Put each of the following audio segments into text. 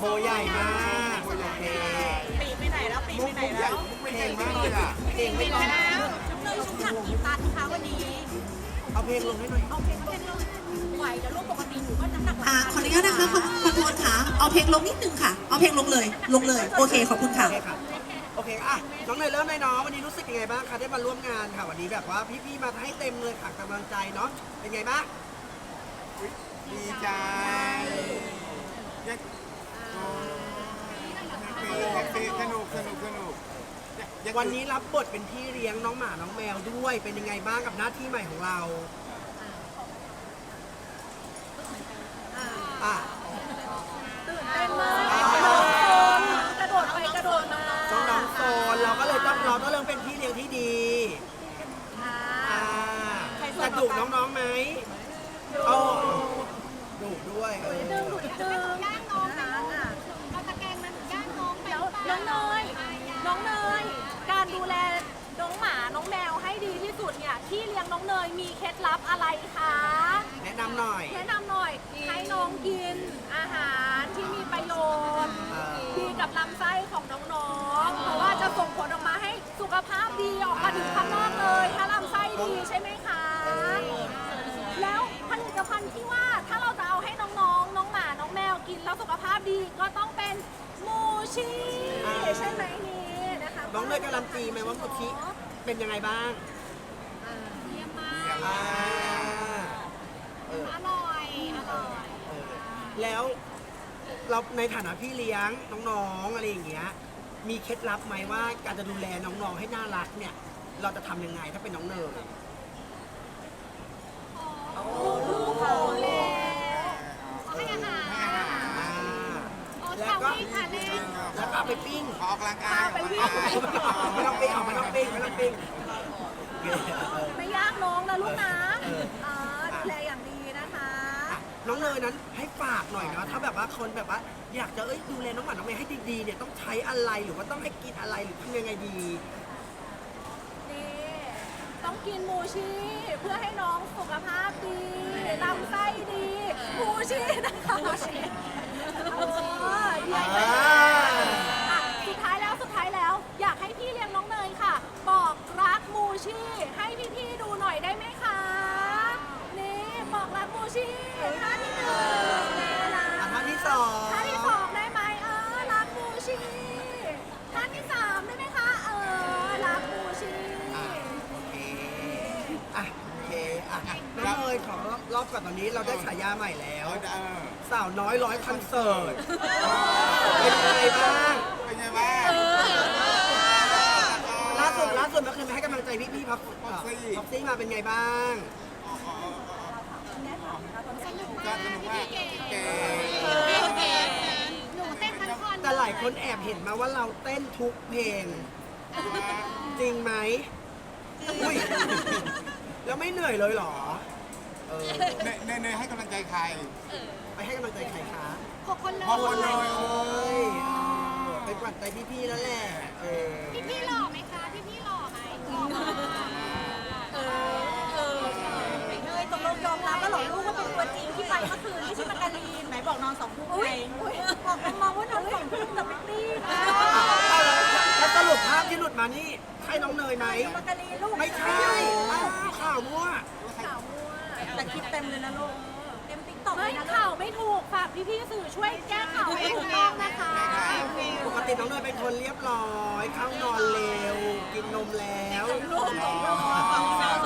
โบใหญ่มากปีไปไหนแล้วปีไปไหนแล้วเพลงมากเลยอะเพลงไปแล้วชุบเลยชุบหลักกี่ตันคะวันนี้เอาเพลงลงให้หน่อยเอาเพลงลงไหวเดี๋วลูปกติหนูอ่าขออนุญาตนะคะขอขอโทษค่ะเอาเพลงลงนิดนึงค่ะ เอาเพลงลงเลยลงเลยโอเคขอบคุณค่ะโอเคอะน้องเนยเริ่มเลยเนาะวันนี้รู้สึกยังไงบ้างคะได้มาร่วมงานค่ะวันนี้แบบว่าพี่ๆมาให้เต็มเลยค่ะกำลังใจเนาะเป็นไงบ้างดีใจ แฮปปี้สนุกสนุกสนุกยังวันนี้รับบทเป็นพี่เลี้ยงน้องหมาน้องแมวด้วย เป็นยังไงบ้างกับหน้าที่ใหม่ของเราอะตื่นเต้นมากกระโดดไปกระโดดมาน้องๆโซนเราก็เลยต้องเราต้องเริ่มเป็นพี่เลี้ยงที่ดีอ่าอ่าจะดุน้องๆไหมเอาดุด้วยเออ ดึงดุดึง องเนย การดูแลน้องหมา น้องแมวให้ดีที่สุดเนี่ยที่เลี้ยงน้องเนยมีเคล็ดลับอะไรคะ แนะนำหน่อย แนะนำหน่อยให้น้องกินอาหารที่มีประโยชน์อ่าดีกับลำไส้ของน้องๆ เพราะว่าจะส่งผลออกมาให้สุขภาพดีออกมาถึงข้างนอกเลย ถ้าลำไส้ดีใช่ไหมคะ แล้วผลิตภัณฑ์ที่ว่าถ้าเราจะเอาให้น้องๆ น้องหมา น้องแมวกินแล้วสุขภาพดีก็ต้องเป็นมูชีใช่ไหม นี่นะคะน้องเลยการันตีไหมว่าสุธิเป็นยังไงบ้างเยี่ยมมาอ่าเอออร่อย อร่อย เออแล้วเราในฐานะพี่เลี้ยงน้องๆอะไรอย่างเงี้ยมีเคล็ดลับไหมว่าการจะดูแลน้องๆให้น่ารักเนี่ย เราจะทำยังไงถ้าเป็นน้องเนยลูกเขาแล้วให้อาหารอ่า โอ้แล้วชาวก็วิ่งค่ะเล่นแล้วก็เอา ไปปิ้งออกกำลังกายพาไปวิ่งไม่ต้องปิ้งออกไม่ต้องปิ้งไม่ต้องปิ้งไม่ยากน้องนะลูกนะอ่าดูแลอย่างดีนะคะ น้องเนยนั้นให้ฝากหน่อยนะถ้าแบบว่าคนแบบว่าอยากจะเอ้ยดูแลน้องหมาน้องแมวให้ดีๆเนี่ยต้องใช้อะไรหรือว่าต้องให้กินอะไรหรือทำยังไงดีนี่ต้องกินมูชีเพื่อให้น้องสุขภาพดีลำไส้ดีมูชีนะคะเออดีอ่า น้องเนยขอรอบรอบก่อนตอนนี้เราได้ฉายาใหม่แล้ว เออสาวน้อยร้อยคอนเสิร์ตเป็นยังไงบ้างเป็นไงบ้าง ล่าสุดล่าสุดเมื่อคืนไปให้กำลังใจพี่พี่ๆพับพ็อกซี่มาเป็นไงบ้างก็สนุกมากเก๋หนูเต้นทั้งคอนแต่หลายคนแอบเห็นมาว่าเราเต้นทุกเพลง จริงไหมอุ้ย แล้วไม่เหนื่อยเลยเหรอ เออ เนยเนยเนยให้กำลังใจใครไปให้กำลังใจใครคะ หกคนเลพอคนเลยยเอ้ยเออเป็นกวัดใจพี่ๆแล้วแหละ เออ พี่พี่หล่อไหมคะ พี่พี่หล่อไหมหล่อมากเออเออเนยตกลงยอมรับแล้วเหรอลูกว่าเป็นตัวจริงที่ไปเมื่อคืนที่ชิมาการีนไหนบอกนอนสองทุ่มไงบอกน้องๆว่านอนสองทุ่มแต่ไม่ตีนะ แล้วสรุปภาพที่ห ลุดมานี่ใช่น้องเนยไหมมาการีนลูกไม่ใช่อ้าวข่าวมั่วข่าวมั่วแต่คลิปเต็มเลยนะลูกเต็มติ๊กต็อกไม่ข่าวไม่ถูกฝากพี่ๆสื่อช่วยแก้ข่าวให้ถูกต้องนะคะปกติน้องเนยเป็นคนเรียบร้อยเข้านอนเร็ว กินนมแล้วลูกสองลูก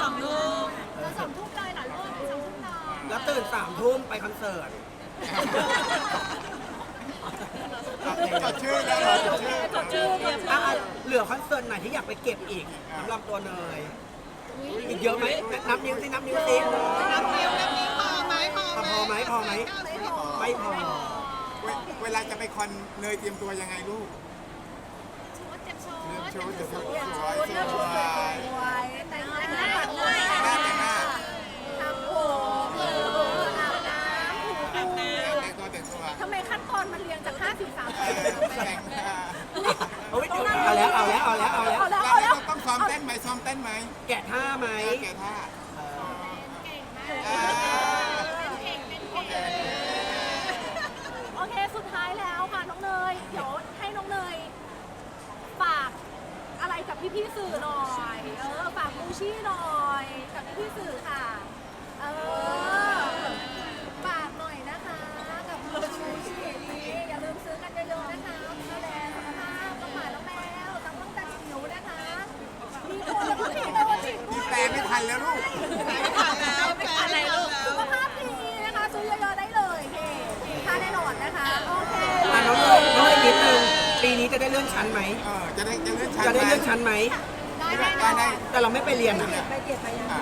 สองลูกสองทุ่มเลยเหรอลูกสองทุ่มนอนแล้วตื่นสามทุ่มไปคอนเสิร์ต จดชื่อแล้วเหรอจดชื่อจดชื่อจดอะชื่ออะเหลือคอนเสิร์ตไหนที่อยากไปเก็บอีกสำหรับตัวเนยอีกเยอะไหมนับนิ้วสินับนิ้วสินับนิ้วนับนิ้วพอไหมพอไหมพอไหมพอไหมไม่พอเวเวลาจะไปคอนเนยเตรียมตัวยังไงลูกชุดเจ็บชุดเตรียมชุดจะสวยสชุวยดนะชุดสวย ซ้อมเต้นไหมซ้อมเต้นไหมแกะท่าไหมแกท่าโอเค สุดท้ายแล้วค่ะ น้องเนย เดี๋ยวให้น้องเนยฝากพี่ๆสื่อหน่อย เออ ฝากมูชี่หน่อย กับพี่ๆสื่อค่ะ เออ ฝากหน่อยนะคะ กับมูชี่นี้อย่าลืมซื้อกันเยอะๆนะคะดูแลสุขภาพน้องหมาน้องแมวตั้งตั้งแต่จิ๋วนะคะ มีตัวแล้วก็มีตัวจริง ด้วยแปลไม่ทันแล้วลูกสุขภาพดีนะคะซื้อเยอะๆได้เลยนี่ค่าแน่นอนนะคะโอเคอะน้องเนยน้องเนยนิดนึงปีนี้จะได้เลื่อนชั้นไหม เออจะได้จะเลื่อนชั้นจะได้เลื่อนชั้นไหม ได้แน่นได้อนได้แต่เราไม่ไปเรียนอะไปเก็บไปยังอะ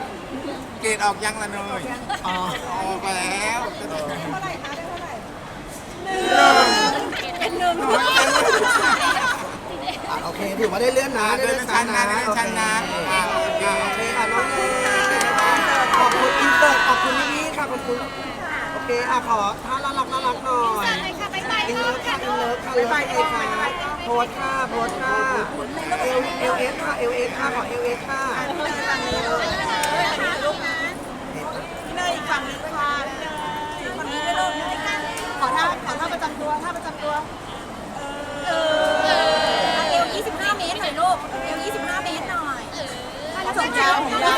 เกรดออกยังละเนยอ๋อออกแล้วเป็นหนึ่งอะโอเคถือว่าได้เลื่อนนะได้เลื่อนชั้นนะได้เลื่อนชั้นนะ โอเคอะขอท่าน่ารักน่ารักหน่อยค่ะบ๊ายบายอินเลิฟค่ะอินเลิฟค่ะเลิฟเอค่ะโพสค่ะโพสค่ะเอลเอลเอสค่ะเอลเอสค่ะขอเอลเอสค่ะเนยอีกฝั่งหนึ่งค่ะคนนี้ไม่ลงขอท่าขอท่าประจำตัวท่าประจำตัวเออเอว25 เมตรหน่อยลูกเอว25 เมตรหน่อยผมยาวผมยา